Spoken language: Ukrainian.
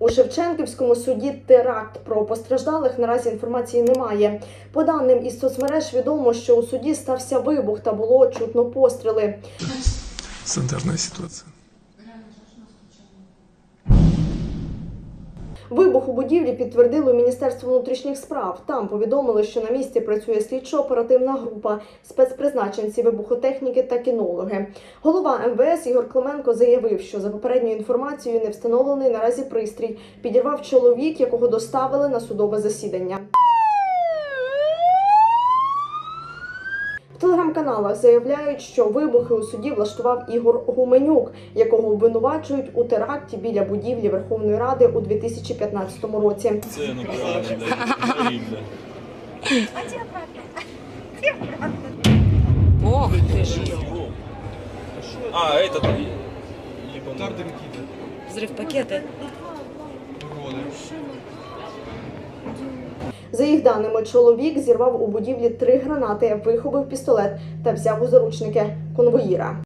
У Шевченківському суді теракт про постраждалих наразі інформації немає. По даним із соцмереж відомо, що у суді стався вибух та було чутно постріли. Стандартная ситуация. Вибух у будівлі підтвердило Міністерство внутрішніх справ. Там повідомили, що на місці працює слідчо-оперативна група, спецпризначенці вибухотехніки та кінологи. Голова МВС Ігор Клименко заявив, що за попередньою інформацією не встановлений наразі пристрій. Підірвав чоловік, якого доставили на судове засідання. В телеграм-каналах заявляють, що вибухи у суді влаштував Ігор Гуменюк, якого обвинувачують у теракті біля будівлі Верховної Ради у 2015 році. Це натурально, блядь. Рівне. Ох ты ж. А, этот... Ебаный. Взрыв пакеты. За їх даними, чоловік зірвав у будівлі три гранати, вихопив пістолет та взяв у заручники конвоїра.